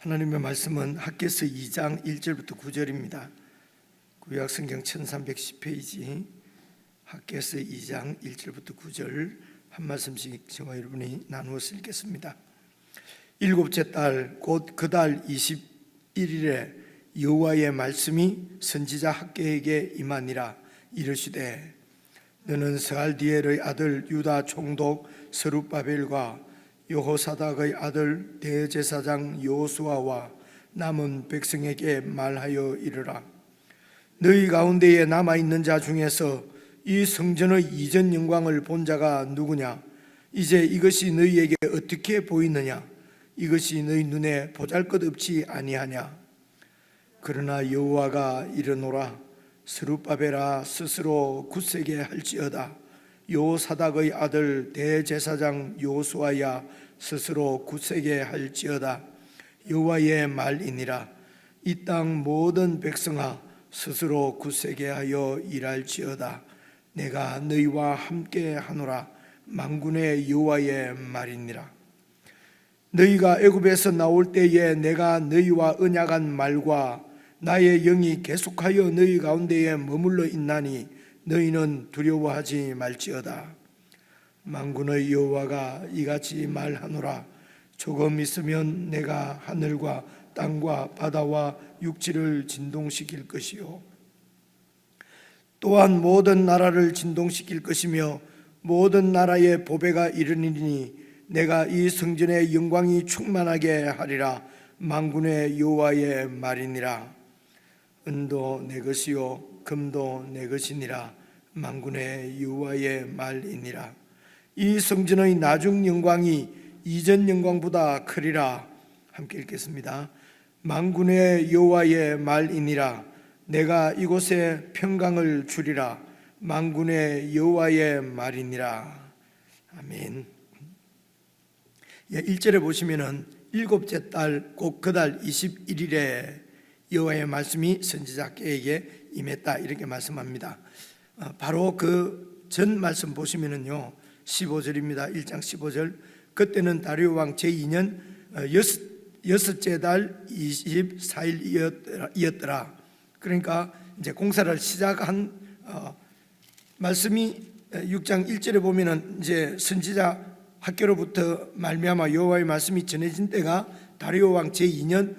하나님의 말씀은 학개서 2장 1절부터 9절입니다. 구약 성경 1310페이지 학개서 2장 1절부터 9절 한 말씀씩 저와 여러분이 나누어서 읽겠습니다. 일곱째 달 곧 그 달 21일에 여호와의 말씀이 선지자 학개에게 임하니라 이르시되 너는 스알디엘의 아들 유다 총독 스룹바벨과 여호사닥의 아들 대제사장 요수아와 남은 백성에게 말하여 이르라. 너희 가운데에 남아 있는 자 중에서 이 성전의 이전 영광을 본 자가 누구냐? 이제 이것이 너희에게 어떻게 보이느냐? 이것이 너희 눈에 보잘것없지 아니하냐? 그러나 여호와가 이르노라 스룹바벨아 스스로 굳세게 할지어다 요사닥의 아들 대제사장 요수아야 스스로 굳세게 할지어다. 여호와의 말이니라. 이 땅 모든 백성아 스스로 굳세게 하여 일할지어다. 내가 너희와 함께 하노라. 만군의 여호와의 말이니라. 너희가 애굽에서 나올 때에 내가 너희와 언약한 말과 나의 영이 계속하여 너희 가운데에 머물러 있나니 너희는 두려워하지 말지어다. 만군의 여호와가 이같이 말하노라. 조금 있으면 내가 하늘과 땅과 바다와 육지를 진동시킬 것이요. 또한 모든 나라를 진동시킬 것이며 모든 나라의 보배가 이르니니 내가 이 성전의 영광이 충만하게 하리라. 만군의 여호와의 말이니라. 은도 내 것이요 금도 내 것이니라 만군의 여호와의 말이니라. 이 성전의 나중 영광이 이전 영광보다 크리라. 함께 읽겠습니다. 만군의 여호와의 말이니라. 내가 이곳에 평강을 주리라. 만군의 여호와의 말이니라. 아멘. 예, 1절에 보시면은 일곱째 달 곧 그 달 21일에 여호와의 말씀이 선지자에게 임했다 이렇게 말씀합니다. 어, 바로 그 전 말씀 보시면은요 15절입니다. 1장 15절 그때는 다리오 왕 제2년 어, 여섯, 여섯째 달 24일이었더라. 그러니까 이제 공사를 시작한 어, 말씀이 6장 1절에 보면은 이제 선지자 학교로부터 말미암아 여호와의 말씀이 전해진 때가 다리오 왕 제2년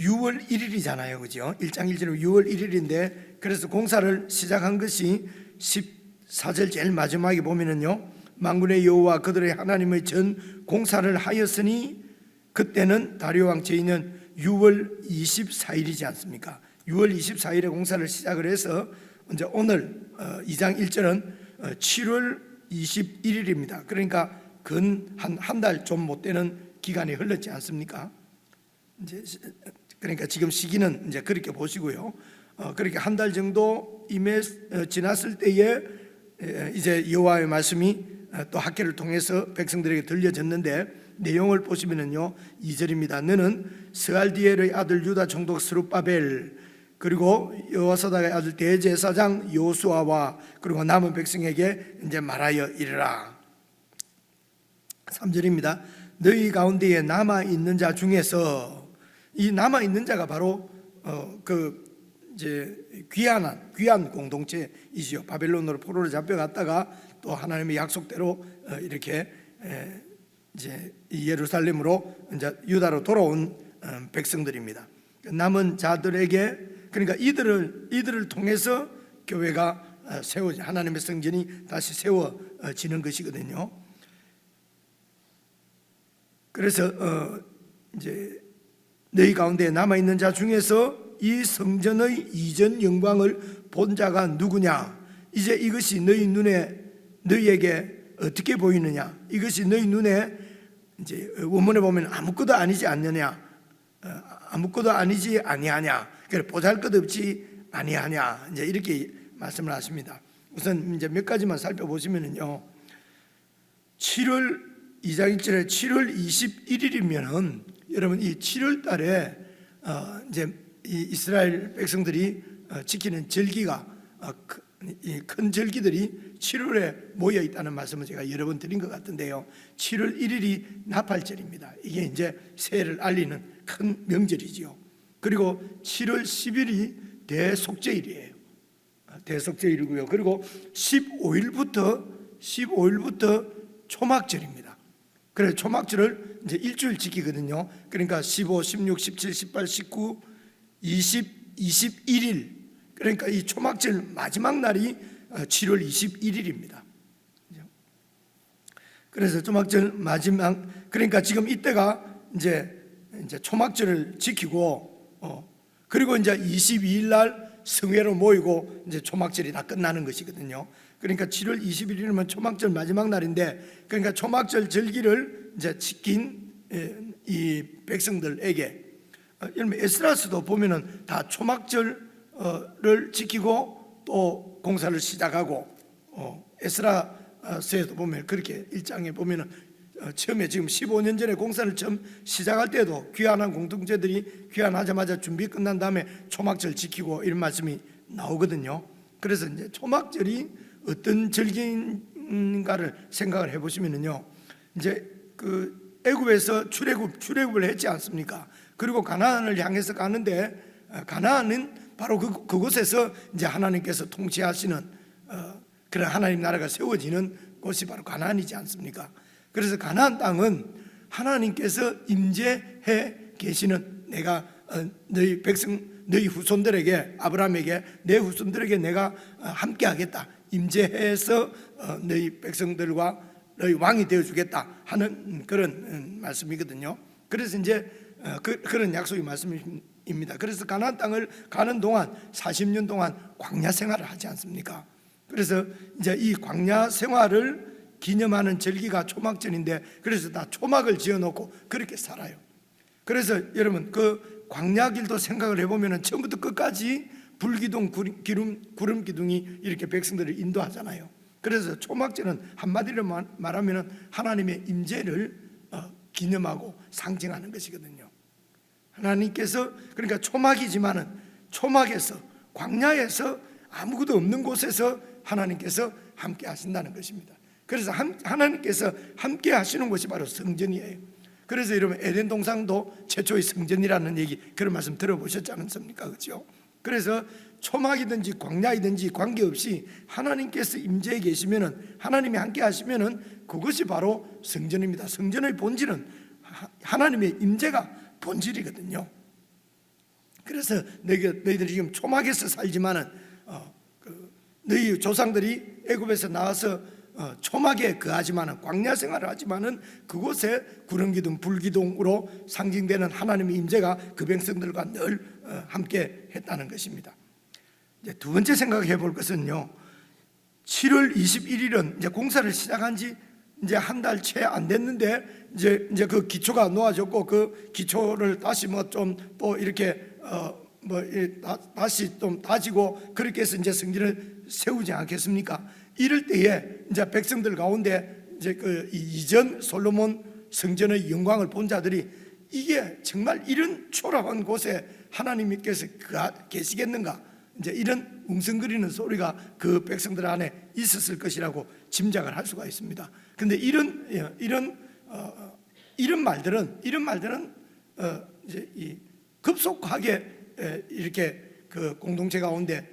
6월 1일이잖아요. 그죠? 1장 1절은 6월 1일인데 그래서 공사를 시작한 것이 14절 제일 마지막에 보면은요. 만군의 여호와 그들의 하나님의 전 공사를 하였으니 그때는 다리오 왕 제2년 6월 24일이지 않습니까? 6월 24일에 공사를 시작을 해서 이제 오늘 2장 1절은 7월 21일입니다. 그러니까 근 한 한 달 좀 못 되는 기간이 흘렀지 않습니까? 이제 그러니까 지금 시기는 이제 그렇게 보시고요. 어, 그렇게 한 달 정도 임해 어, 지났을 때에 에, 이제 여호와의 말씀이 어, 또 학계를 통해서 백성들에게 들려졌는데 내용을 보시면은요 2절입니다. 너는 스알디엘의 아들 유다 총독 스룹바벨 그리고 여호사닥의 아들 대제사장 요수아와 그리고 남은 백성에게 이제 말하여 이르라. 3절입니다. 너희 가운데에 남아 있는 자 중에서 이 남아 있는 자가 바로 어, 그 이제 귀한 귀한 공동체이지요. 바벨론으로 포로를 잡혀갔다가 또 하나님의 약속대로 어, 이렇게 에, 이제 예루살렘으로 이제 유다로 돌아온 어, 백성들입니다. 남은 자들에게 그러니까 이들을 이들을 통해서 교회가 어, 세워지 하나님의 성전이 다시 세워지는 것이거든요. 그래서 어 이제 너희 가운데 남아 있는 자 중에서 이 성전의 이전 영광을 본 자가 누구냐? 이제 이것이 너희 눈에 너희에게 어떻게 보이느냐? 이것이 너희 눈에 이제 원문에 보면 아무것도 아니지 않느냐? 어, 아무것도 아니지 아니하냐? 그래 보잘것없지 아니하냐? 이제 이렇게 말씀을 하십니다. 우선 이제 몇 가지만 살펴보시면은요. 7월 2장 1절에 7월 21일이면은 여러분 이 7월 달에 어 이제 이 이스라엘 백성들이 어 지키는 절기가 어큰 절기들이 7월에 모여 있다는 말씀을 제가 여러 번 드린 것 같은데요. 7월 1일이 나팔절입니다. 이게 이제 새해를 알리는 큰 명절이지요. 그리고 7월 10일이 대속죄일이에요. 대속죄일이고요. 그리고 15일부터 15일부터 초막절입니다. 그래 초막절을 이제 일주일 지키거든요. 그러니까 15, 16, 17, 18, 19, 20, 21일. 그러니까 이 초막절 마지막 날이 어, 7월 21일입니다. 그래서 초막절 마지막 그러니까 지금 이때가 이제 이제 초막절을 지키고 어 그리고 이제 22일 날 성회로 모이고 이제 초막절이 다 끝나는 것이거든요. 그러니까 7월 21일이면 초막절 마지막 날인데 그러니까 초막절 절기를 이제 지킨 예, 이 백성들에게 어, 여러분 에스라스도 보면은 다 초막절을 지키고 또 공사를 시작하고 어, 에스라스에도 보면 그렇게 일장에 보면은 어, 처음에 지금 15년 전에 공사를 처음 시작할 때도 귀환한 공동체들이 귀환하자마자 준비 끝난 다음에 초막절 지키고 이런 말씀이 나오거든요. 그래서 이제 초막절이 어떤 절기인가를 생각을 해보시면은요, 이제 그 애굽에서 출애굽 출애굽을 했지 않습니까? 그리고 가나안을 향해서 가는데 어, 가나안은 바로 그 그곳에서 이제 하나님께서 통치하시는 어, 그런 하나님 나라가 세워지는 곳이 바로 가나안이지 않습니까? 그래서 가나안 땅은 하나님께서 임재해 계시는 내가 어, 너희 백성 너희 후손들에게 아브라함에게 내 후손들에게 내가 어, 함께 하겠다 임재해서 어, 너희 백성들과 너희 왕이 되어 주겠다 하는 그런 음, 말씀이거든요. 그래서 이제 어, 그, 그런 약속의 말씀입니다. 그래서 가나안 땅을 가는 동안 40년 동안 광야 생활을 하지 않습니까? 그래서 이제 이 광야 생활을 기념하는 절기가 초막절인데 그래서 다 초막을 지어 놓고 그렇게 살아요. 그래서 여러분 그 광야길도 생각을 해 보면 처음부터 끝까지 불기둥 구름, 구름 기둥이 이렇게 백성들을 인도하잖아요. 그래서 초막절은 한마디로 말하면 하나님의 임재를 어, 기념하고 상징하는 것이거든요. 하나님께서 그러니까 초막이지만은 초막에서 광야에서 아무것도 없는 곳에서 하나님께서 함께 하신다는 것입니다. 그래서 하나님께서 함께 하시는 곳이 바로 성전이에요. 그래서 여러분 에덴 동상도 최초의 성전이라는 얘기 그런 말씀 들어보셨지 않습니까? 그렇죠? 그래서 초막이든지 광야이든지 관계없이 하나님께서 임재해 계시면은 하나님이 함께 하시면은 그것이 바로 성전입니다. 성전의 본질은 하나님의 임재가 본질이거든요. 그래서 너희 너희들이 지금 초막에서 살지만은 어, 그 너희 조상들이 애굽에서 나와서 어, 초막에 거하지만은 광야 생활을 하지만은 그곳에 구름 기둥, 불 기둥으로 상징되는 하나님의 임재가 그 백성들과 늘 어, 함께 했다는 것입니다. 이제 두 번째 생각해 볼 것은요. 7월 21일은 이제 공사를 시작한 지 이제 한 달 채 안 됐는데 이제 이제 그 기초가 놓아졌고 그 기초를 다시 뭐 좀 또 이렇게 어 뭐 다시 좀 다지고 그렇게 해서 이제 성전을 세우지 않겠습니까? 이럴 때에 이제 백성들 가운데 이제 그 이전 솔로몬 성전의 영광을 본 자들이 이게 정말 이런 초라한 곳에 하나님께서 계시겠는가? 이제 이런 웅성거리는 소리가 그 백성들 안에 있었을 것이라고 짐작을 할 수가 있습니다. 근데 이런 예, 이런 어, 이런 말들은 이런 말들은 어, 이제 이 급속하게 이렇게 그 공동체 가운데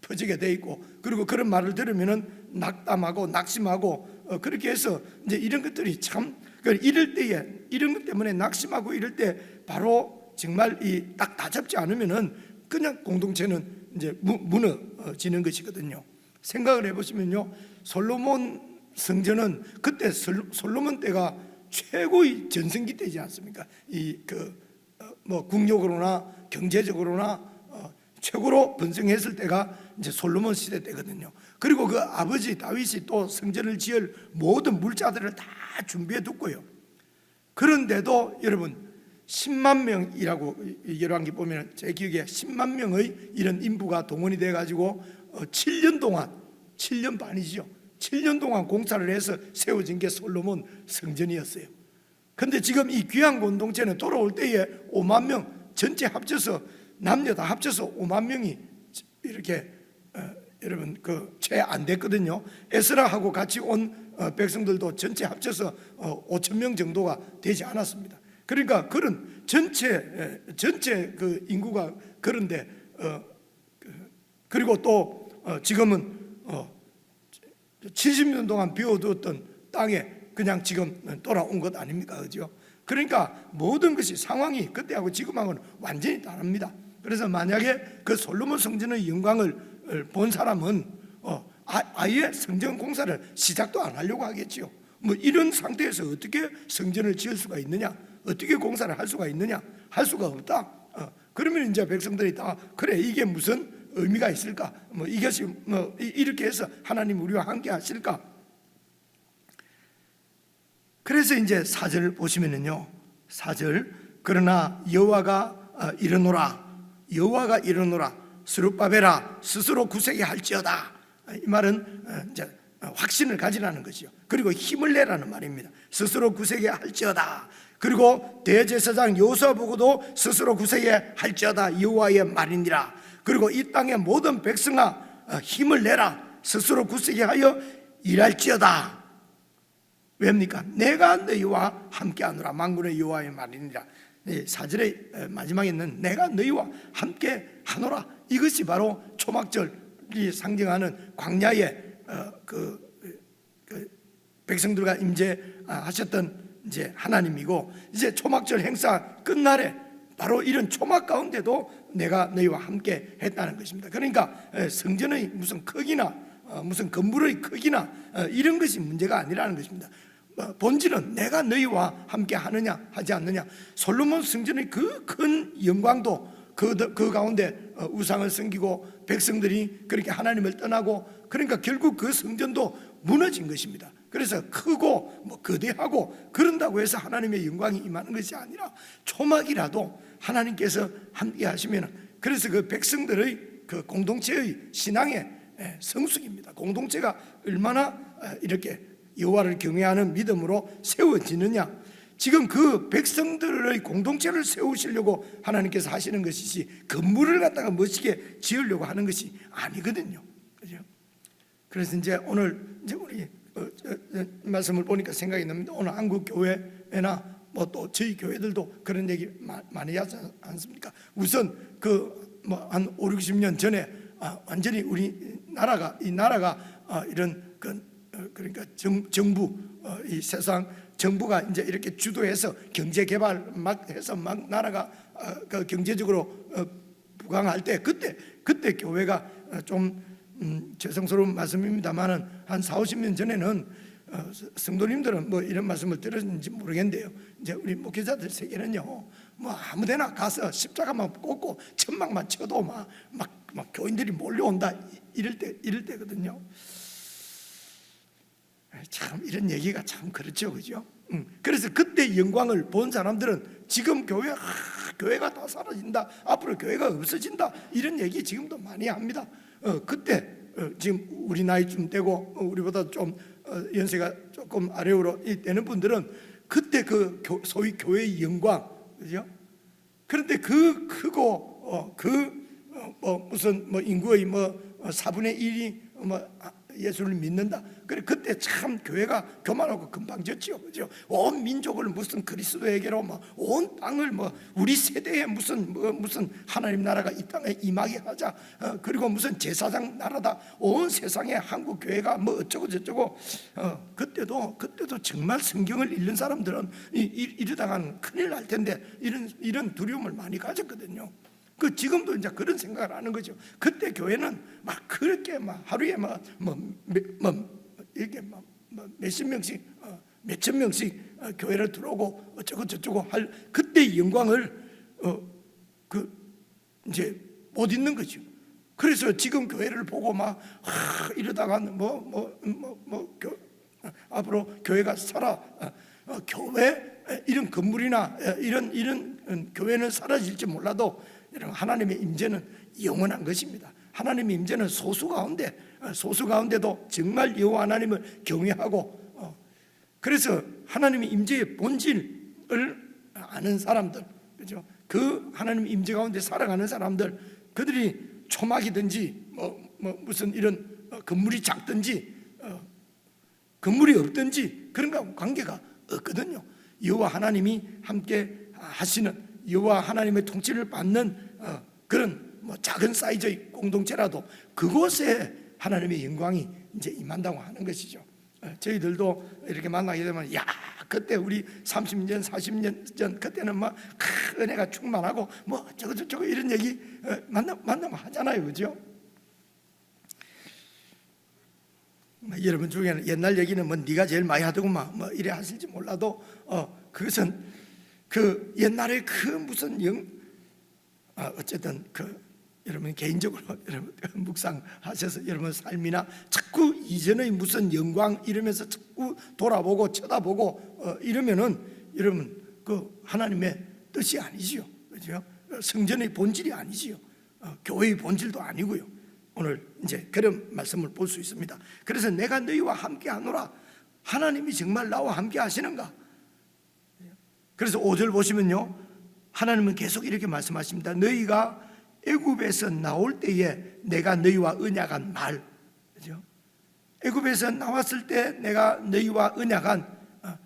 퍼지게 돼 있고 그리고 그런 말을 들으면은 낙담하고 낙심하고 어, 그렇게 해서 이제 이런 것들이 참 그러니까 이럴 때에 이런 것 때문에 낙심하고 이럴 때 바로 정말 이 딱 다잡지 않으면은 그냥 공동체는 이제 무너지는 것이거든요. 생각을 해보시면요, 솔로몬 성전은 그때 솔로몬 때가 최고의 전성기 때지 않습니까? 이 그 뭐 국력으로나 경제적으로나 최고로 번성했을 때가 이제 솔로몬 시대 때거든요. 그리고 그 아버지 다윗이 또 성전을 지을 모든 물자들을 다 준비해 뒀고요. 그런데도 여러분 10만 명이라고 열왕기 보면 제 기억에 10만 명의 이런 인부가 동원이 돼 가지고 7년 동안 7년 반이죠. 7년 동안 공사를 해서 세워진 게 솔로몬 성전이었어요. 근데 지금 이 귀한 공동체는 돌아올 때에 5만 명 전체 합쳐서 남녀 다 합쳐서 5만 명이 이렇게 어, 여러분 그 채 안 됐거든요. 에스라하고 같이 온 어, 백성들도 전체 합쳐서 어, 5천 명 정도가 되지 않았습니다. 그러니까 그런 전체 에, 전체 그 인구가 그런데 어, 그, 그리고 또 어, 지금은 어, 70년 동안 비워두었던 땅에 그냥 지금 돌아온 것 아닙니까? 그죠? 그러니까 모든 것이 상황이 그때하고 지금하고는 완전히 다릅니다. 그래서 만약에 그 솔로몬 성전의 영광을 본 사람은 어, 아, 아예 성전 공사를 시작도 안 하려고 하겠지요. 뭐 이런 상태에서 어떻게 성전을 지을 수가 있느냐? 어떻게 공사를 할 수가 있느냐? 할 수가 없다. 어, 그러면 이제 백성들이 다 그래 이게 무슨 의미가 있을까? 뭐 이것이 뭐 이- 이렇게 해서 하나님 우리와 함께 하실까? 그래서 이제 사절을 보시면은요. 사절 그러나 여호와가 어, 이르노라 여호와가 이르노라 스룹바벨아 스스로 구세게 할지어다 이 말은 어, 이제 어, 확신을 가지라는 것이요. 그리고 힘을 내라는 말입니다. 스스로 구세게 할지어다. 그리고 대제사장 요사 보고도 스스로 구세게 할지어다 여호와의 말이니라. 그리고 이 땅의 모든 백성아 어, 힘을 내라. 스스로 구세게 하여 일할지어다. 왜입니까? 내가 너희와 함께하노라 만군의 여호와의 말이니라. 네, 사절의 에, 마지막에 있는 내가 너희와 함께 하노라. 이것이 바로 초막절이 상징하는 광야의 어, 그, 그 백성들과 임재하셨던 이제 하나님이고 이제 초막절 행사 끝날에 바로 이런 초막 가운데도 내가 너희와 함께 했다는 것입니다. 그러니까 에, 성전의 무슨 크기나 어, 무슨 건물의 크기나 어, 이런 것이 문제가 아니라는 것입니다. 어, 본질은 내가 너희와 함께 하느냐 하지 않느냐. 솔로몬 성전의 그 큰 영광도 그, 그 가운데 어, 우상을 섬기고 백성들이 그렇게 하나님을 떠나고 그러니까 결국 그 성전도 무너진 것입니다. 그래서 크고 뭐 거대하고 그런다고 해서 하나님의 영광이 임하는 것이 아니라 초막이라도 하나님께서 함께 하시면 그래서 그 백성들의 그 공동체의 신앙의 예, 성숙입니다. 공동체가 얼마나 어, 이렇게 여호와를 경외하는 믿음으로 세워지느냐. 지금 그 백성들의 공동체를 세우시려고 하나님께서 하시는 것이지 건물을 갖다가 멋지게 지으려고 하는 것이 아니거든요. 그죠? 그래서 이제 오늘 이제 우리 말씀을 보니까 생각이 납니다. 오늘 한국 교회나 뭐 또 저희 교회들도 그런 얘기 마- 많이 하지 않습니까? 우선 그 뭐 한 5, 60년 전에 아, 완전히 우리 나라가 이 나라가 아, 이런 그 어, 그러니까 정, 정부 어, 이 세상 정부가 이제 이렇게 주도해서 경제 개발 막 해서 막 나라가 어, 그 경제적으로 어, 부강할 때 그때 그때 교회가 어, 좀 음, 죄송스러운 말씀입니다만은 한 4, 50년 전에는 어, 성도님들은 뭐 이런 말씀을 들었는지 모르겠는데요. 이제 우리 목회자들 세계는요, 뭐 아무데나 가서 십자가만 꽂고 천막만 쳐도 막, 막, 막 교인들이 몰려온다 이- 이럴 때 이럴 때거든요. 참 이런 얘기가 참 그렇죠, 그죠? 음, 그래서 그때 영광을 본 사람들은 지금 교회 아, 교회가 다 사라진다, 앞으로 교회가 없어진다 이런 얘기 지금도 많이 합니다. 어, 그때 어, 지금 우리 나이쯤 되고 어, 우리보다 좀 어, 연세가 조금 아래로 이 되는 분들은 그때 그 교- 소위 교회의 영광, 그죠? 그런데 그 크고 어, 그 어, 뭐 무슨 뭐 인구의 뭐 어, 4분의 1이 뭐 아, 예수를 믿는다. 그래 그때 참 교회가 교만하고 금방 졌지요, 그죠? 온 민족을 무슨 그리스도에게로 뭐온 땅을 뭐 우리 세대에 무슨 뭐 무슨 하나님 나라가 이 땅에 임하게 하자. 어, 그리고 무슨 제사장 나라다. 온 세상에 한국 교회가 뭐 어쩌고 저쩌고. 어, 그때도 그때도 정말 성경을 읽는 사람들은 이, 이, 이러다가는 큰일 날 텐데 이런 이런 두려움을 많이 가졌거든요. 그 지금도 이제 그런 생각을 하는 거죠. 그때 교회는 막 그렇게 막 하루에 막뭐 뭐, 이렇게 막, 뭐 몇십 명씩 어, 몇천 명씩 어, 교회를 들어오고 어쩌고 저쩌고 할 그때 영광을 어 그 이제 못 있는 거죠. 그래서 지금 교회를 보고 막 하, 이러다가 뭐 뭐 뭐뭐 앞으로 교회가 살아 어, 어, 교회 에, 이런 건물이나 에, 이런 이런 음, 교회는 사라질지 몰라도 여러분 하나님의 임재는 영원한 것입니다. 하나님의 임재는 소수 가운데 어, 소수 가운데도 정말 여호와 하나님을 경외하고 어, 그래서 하나님의 임재의 본질을 아는 사람들, 그죠? 그 하나님 임재 가운데 살아가는 사람들, 그들이 초막이든지 뭐 뭐 무슨 이런 어, 건물이 작든지 어, 건물이 없든지 그런 거 관계가 없거든요. 여호와 하나님이 함께 하시는 여호와 하나님의 통치를 받는 어, 그런 뭐 작은 사이즈의 공동체라도 그곳에 하나님의 영광이 이제 임한다고 하는 것이죠. 어, 저희들도 이렇게 만나게 되면 야 그때 우리 30년 40년 전 그때는 뭐 크, 은혜가 충만하고 뭐 저거 저거 이런 얘기 어, 만나 만나면 하잖아요, 그죠? 뭐 여러분 중에는 옛날 얘기는 뭐 네가 제일 많이 하더구만 뭐 이래 하실지 몰라도 어 그것은 그 옛날에 그 무슨 영 아, 어쨌든 그 여러분 개인적으로 여러분 묵상하셔서 여러분 삶이나 자꾸 이전의 무슨 영광 이러면서 자꾸 돌아보고 쳐다보고 어, 이러면은 여러분 그 하나님의 뜻이 아니지요, 그죠? 성전의 본질이 아니지요, 어, 교회의 본질도 아니고요. 오늘 이제 그런 말씀을 볼 수 있습니다. 그래서 내가 너희와 함께하노라. 하나님이 정말 나와 함께 하시는가? 그래서 5절 보시면요. 하나님은 계속 이렇게 말씀하십니다. 너희가 애굽에서 나올 때에 내가 너희와 언약한 말. 그죠? 애굽에서 나왔을 때 내가 너희와 언약한 어,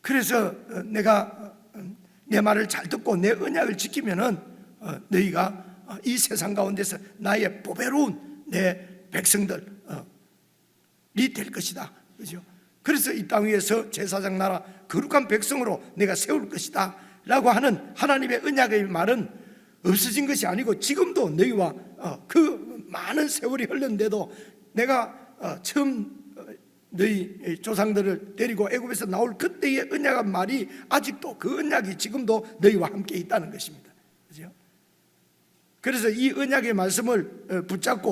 그래서 어, 내가 어, 내 말을 잘 듣고 내 언약을 지키면은 어, 너희가 어, 이 세상 가운데서 나의 보배로운 내 백성들이 될 것이다. 그죠? 그래서 이 땅 위에서 제사장 나라 거룩한 백성으로 내가 세울 것이다. 라고 하는 하나님의 언약의 말은 없어진 것이 아니고 지금도 너희와 어, 그 많은 세월이 흘렀는데도 내가 어, 처음 어, 너희 조상들을 데리고 애굽에서 나올 그때의 언약한 말이 아직도 그 언약이 지금도 너희와 함께 있다는 것입니다. 그죠? 그래서 이 언약의 말씀을 어, 붙잡고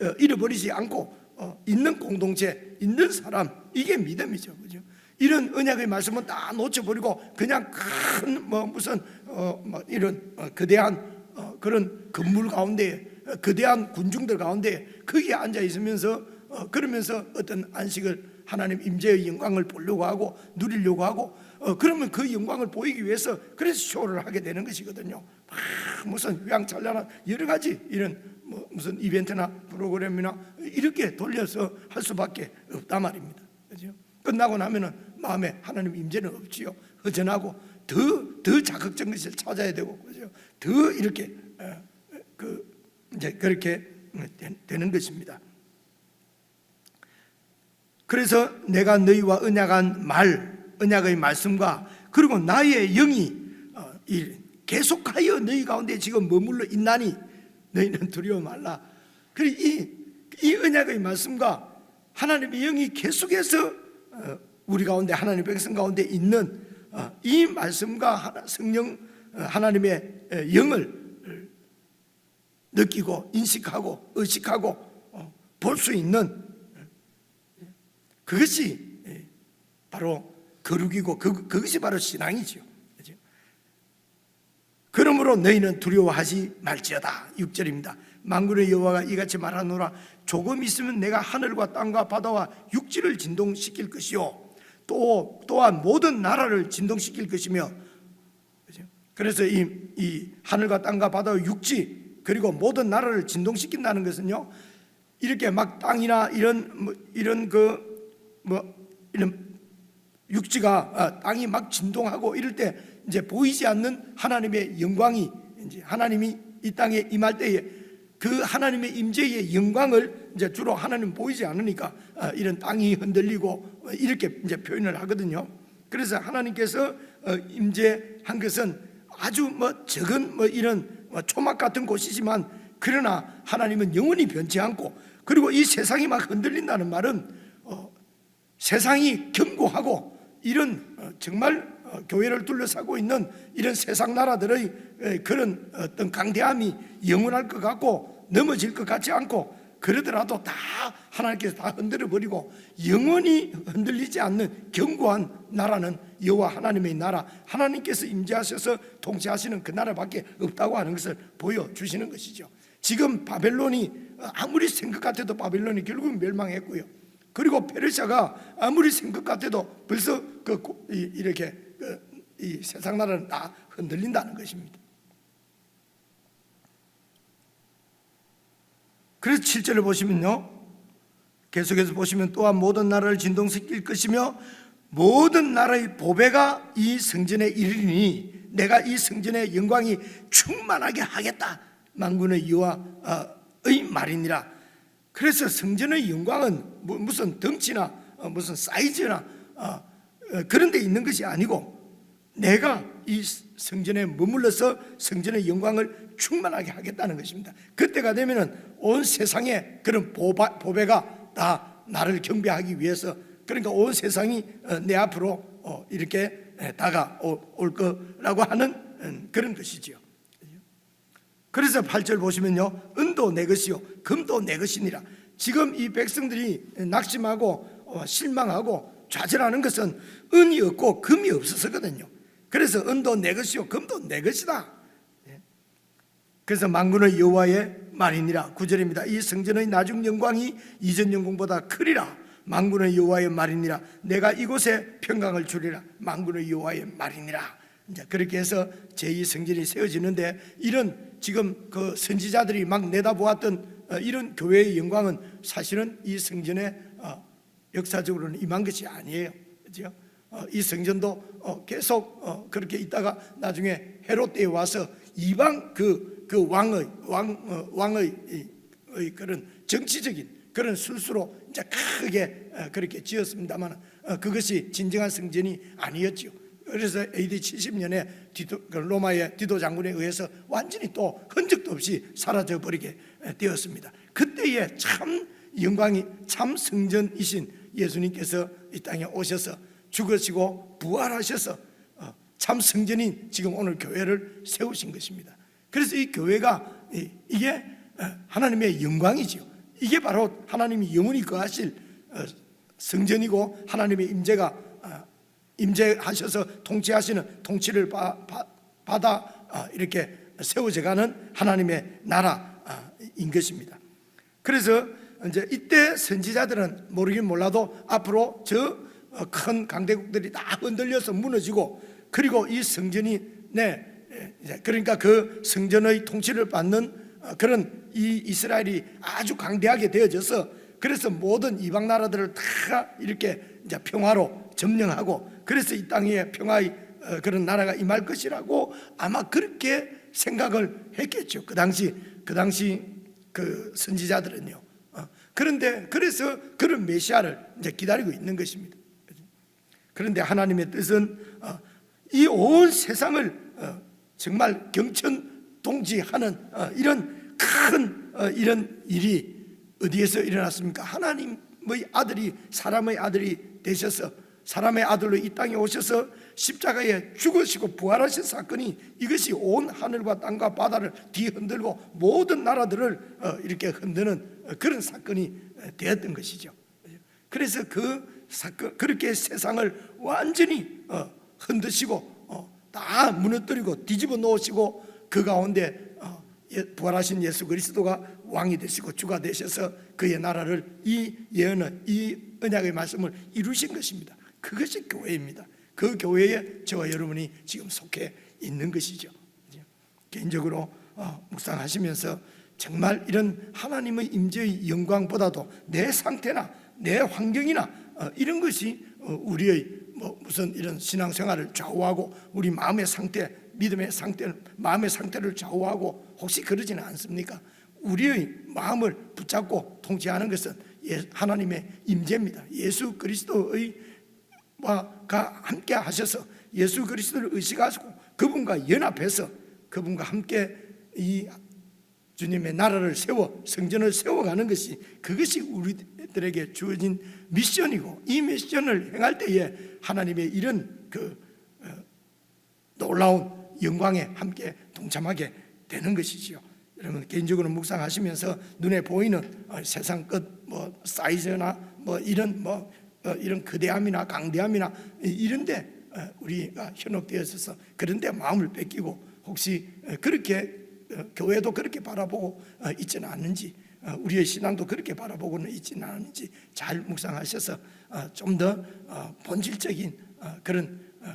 어, 잃어버리지 않고 어, 있는 공동체, 있는 사람 이게 믿음이죠, 그죠? 이런 언약의 말씀은 다 놓쳐버리고 그냥 큰 뭐 무슨 어 뭐 이런 어, 거대한 어, 그런 건물 가운데 어, 거대한 군중들 가운데 거기에 앉아 있으면서 어, 그러면서 어떤 안식을 하나님 임재의 영광을 보려고 하고 누리려고 하고 어, 그러면 그 영광을 보이기 위해서 그래서 쇼를 하게 되는 것이거든요. 막 무슨 휘황찬란한 여러 가지 이런 뭐 무슨 이벤트나 프로그램이나 이렇게 돌려서 할 수밖에 없단 말입니다. 그죠? 끝나고 나면은 마음에 하나님 임재는 없지요. 허전하고 더, 더 자극적인 것을 찾아야 되고, 그죠? 더 이렇게, 어, 그, 이제 그렇게 되는 것입니다. 그래서 내가 너희와 언약한 말, 언약의 말씀과 그리고 나의 영이 어, 이 계속하여 너희 가운데 지금 머물러 있나니 너희는 두려워 말라. 그리 이, 이 언약의 말씀과 하나님의 영이 계속해서 어, 우리 가운데 하나님 백성 가운데 있는 어, 이 말씀과 성령 어, 하나님의 에, 영을 느끼고 인식하고 의식하고 볼 수 있는 그것이 예, 바로 거룩이고 그, 그것이 바로 신앙이죠. 그죠? 그러므로 너희는 두려워하지 말지어다. 6절입니다. 만군의 여호와가 이같이 말하노라 조금 있으면 내가 하늘과 땅과 바다와 육지를 진동시킬 것이요 또 또한 모든 나라를 진동시킬 것이며? 그래서 이, 이 하늘과 땅과 바다와 육지 그리고 모든 나라를 진동시킨다는 것은요 이렇게 막 땅이나 이런 뭐 이런 그 뭐 이런 육지가 아, 땅이 막 진동하고 이럴 때 이제 보이지 않는 하나님의 영광이 이제 하나님이 이 땅에 임할 때에 그 하나님의 임재의 영광을 이제 주로 하나님 보이지 않으니까 아, 이런 땅이 흔들리고 어, 이렇게 이제 표현을 하거든요. 그래서 하나님께서 어, 임재한 것은 아주 뭐 적은 뭐 이런 뭐 초막 같은 곳이지만 그러나 하나님은 영원히 변치 않고 그리고 이 세상이 막 흔들린다는 말은 어, 세상이 견고하고 이런 어, 정말 어, 교회를 둘러싸고 있는 이런 세상 나라들의 에, 그런 어떤 강대함이 영원할 것 같고 넘어질 것 같지 않고 그러더라도 다 하나님께서 다 흔들어 버리고 영원히 흔들리지 않는 견고한 나라는 여호와 하나님의 나라 하나님께서 임재하셔서 통치하시는 그 나라밖에 없다고 하는 것을 보여 주시는 것이죠 지금 바벨론이 어, 아무리 생각 같아도 바벨론이 결국은 멸망했고요 그리고 페르시아가 아무리 생각 같아도 벌써 그 이렇게 그이 세상 나라는 다 흔들린다는 것입니다. 그래서 7절을 보시면요. 계속해서 보시면 또한 모든 나라를 진동시킬 것이며 모든 나라의 보배가 이 성전에 이르리니 내가 이 성전의 영광이 충만하게 하겠다. 만군의 여호와의 말이니라. 그래서 성전의 영광은 뭐- 무슨 덩치나 어, 무슨 사이즈나 어, 어, 그런 데 있는 것이 아니고 내가 이 성전에 머물러서 성전의 영광을 충만하게 하겠다는 것입니다. 그때가 되면은 온 세상에 그런 보바, 보배가 다 나를 경배하기 위해서 그러니까 온 세상이 어, 내 앞으로 어, 이렇게 에, 다가올 거라고 하는 음, 그런 것이지요. 그래서 8절 보시면요. 은도 내 것이요. 금도 내 것이니라. 지금 이 백성들이 낙심하고 어, 실망하고 좌절하는 것은 은이 없고 금이 없어서거든요. 그래서 은도 내 것이요. 금도 내 것이다. 예. 그래서 만군의 여호와의 말이니라. 9절입니다. 이 성전의 나중 영광이 이전 영광보다 크리라. 만군의 여호와의 말이니라. 내가 이곳에 평강을 주리라. 만군의 여호와의 말이니라. 이제 그렇게 해서 제2 성전이 세워지는데 이런 지금 그 선지자들이 막 내다보았던 어, 이런 교회의 영광은 사실은 이 성전에 어, 역사적으로는 임한 것이 아니에요. 그죠? 어, 이 성전도 어, 계속 어, 그렇게 있다가 나중에 헤롯 때에 와서 이방 그, 그 왕의 왕, 어, 왕의 그런 정치적인 그런 술수로 이제 크게 어, 그렇게 지었습니다만 어, 그것이 진정한 성전이 아니었죠. 그래서 AD 70년에 디도, 그 로마의 디도 장군에 의해서 완전히 또 흔적도 없이 사라져 버리게 되었습니다. 그때에 참 영광이 참 성전이신 예수님께서 이 땅에 오셔서 죽으시고 부활하셔서 어, 참 성전인 지금 오늘 교회를 세우신 것입니다. 그래서 이 교회가 이- 이게 어, 하나님의 영광이지요. 이게 바로 하나님이 영원히 거하실 어, 성전이고 하나님의 임재가 어, 임재하셔서 통치하시는 통치를 받아 어, 이렇게 세워져가는 하나님의 나라인 것입니다. 그래서 이제 이때 선지자들은 모르긴 몰라도 앞으로 저 큰 강대국들이 다 흔들려서 무너지고 그리고 이 성전이 네 그러니까 그 성전의 통치를 받는 어, 그런 이 이스라엘이 아주 강대하게 되어져서 그래서 모든 이방 나라들을 다 이렇게 이제 평화로 점령하고 그래서 이 땅에 평화의 어, 그런 나라가 임할 것이라고 아마 그렇게 생각을 했겠죠. 그 당시 그 당시 그 선지자들은요. 어, 그런데 그래서 그런 메시아를 이제 기다리고 있는 것입니다. 그런데 하나님의 뜻은 어, 이온 세상을 어, 정말 경천동지하는 어, 이런 큰 어, 이런 일이 어디에서 일어났습니까? 하나님의 아들이 사람의 아들이 되셔서 사람의 아들로 이 땅에 오셔서 십자가에 죽으시고 부활하신 사건이 이것이 온 하늘과 땅과 바다를 뒤흔들고 모든 나라들을 어, 이렇게 흔드는 어, 그런 사건이 어, 되었던 것이죠. 그래서 그 그렇게 세상을 완전히 어, 흔드시고 어, 다 무너뜨리고 뒤집어 놓으시고 그 가운데 어, 예- 부활하신 예수 그리스도가 왕이 되시고 주가 되셔서 그의 나라를 이 예언을 이 언약의 말씀을 이루신 것입니다. 그것이 교회입니다. 그 교회에 저와 여러분이 지금 속해 있는 것이죠. 개인적으로 어, 묵상하시면서 정말 이런 하나님의 임재의 영광보다도 내 상태나 내 환경이나 어, 이런 것이 어, 우리의 뭐 무슨 이런 신앙생활을 좌우하고 우리 마음의 상태, 믿음의 상태, 마음의 상태를 좌우하고 혹시 그러지는 않습니까? 우리의 마음을 붙잡고 통치하는 것은 예- 하나님의 임재입니다. 예수 그리스도의 와가 함께 하셔서 예수 그리스도를 의식하시고 그분과 연합해서 그분과 함께 이 주님의 나라를 세워 성전을 세워가는 것이 그것이 우리들에게 주어진 미션이고 이 미션을 행할 때에 하나님의 이런 그 어, 놀라운 영광에 함께 동참하게 되는 것이지요. 여러분 개인적으로 묵상하시면서 눈에 보이는 어, 세상 끝 뭐 사이즈나 뭐 이런 뭐 어, 이런 거대함이나 강대함이나 이- 이런데 어, 우리가 현혹되어 있어서 그런데 마음을 뺏기고 혹시 어, 그렇게 어, 교회도 그렇게 바라보고 어, 있지는 않는지 어, 우리의 신앙도 그렇게 바라보고는 있지는 않은지 잘 묵상하셔서 어, 좀더 본질적인 어, 그런 어,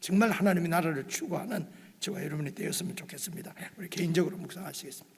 정말 하나님의 나라를 추구하는 저와 여러분이 되었으면 좋겠습니다. 우리 개인적으로 묵상하시겠습니다.